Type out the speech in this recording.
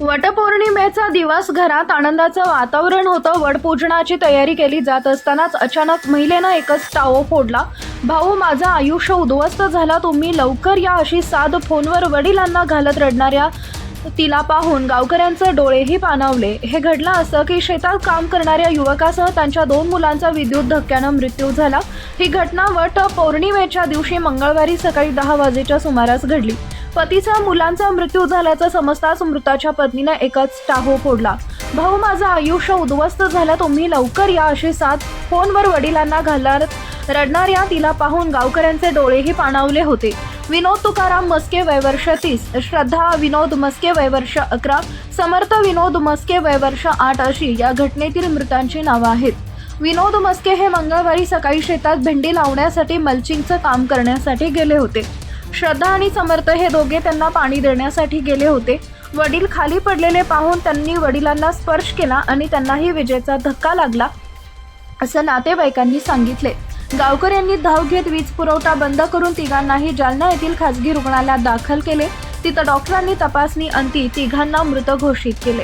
वटपौर्णिमेचा दिवस घरात आनंदाचं वातावरण होतं. वडपूजनाची तयारी केली जात असतानाच अचानक महिलेनं एकच टाओ फोडला. भाऊ माझं आयुष्य उद्ध्वस्त झाला. तुम्ही लवकर या अशी साध फोनवर वडिलांना घालत रडणाऱ्या तिला पाहून गावकऱ्यांचे डोळेही पाणावले. हे घडलं असं की शेतात काम करणाऱ्या युवकासह त्यांच्या दोन मुलांचा विद्युत धक्क्यानं मृत्यू झाला. ही घटना वट पौर्णिमेच्या दिवशी मंगळवारी सकाळी दहा वाजेच्या सुमारास घडली. पतीचा मुलांचा मृत्यू झाल्याचं समजताच मृताच्या पत्नीनं एकच टाहो फोडला. भाऊ माझं आयुष्य उद्ध्वस्त झालं तुम्ही लवकर या अशी साथ फोनवर वडिलांना घालत रडणाऱ्या तिला पाहून गावकऱ्यांचे डोळेही पाणावले होते. विनोद तुकाराम मस्के वयवर्ष तीस श्रद्धा विनोद मस्के वयवर्ष अकरा समर्थ विनोद मस्के वयवर्ष आठ अशी या घटनेतील मृतांची नावं आहेत. विनोद मस्के हे मंगळवारी सकाळी शेतात भेंडी लावण्यासाठी मल्चिंगचं काम करण्यासाठी गेले होते. श्रद्धा आणि समर्थ हे दोघे त्यांना पाणी देण्यासाठी गेले होते. वडील खाली पडलेले पाहून त्यांनी वडिलांना स्पर्श केला आणि त्यांनाही विजेचा धक्का लागला असं नातेवाईकांनी सांगितले. गावकऱ्यांनी धाव घेत वीज पुरवठा बंद करून तिघांनाही जालना येथील खासगी रुग्णालयात दाखल केले. तिथं डॉक्टरांनी तपासणी अंती तिघांना मृत घोषित केले.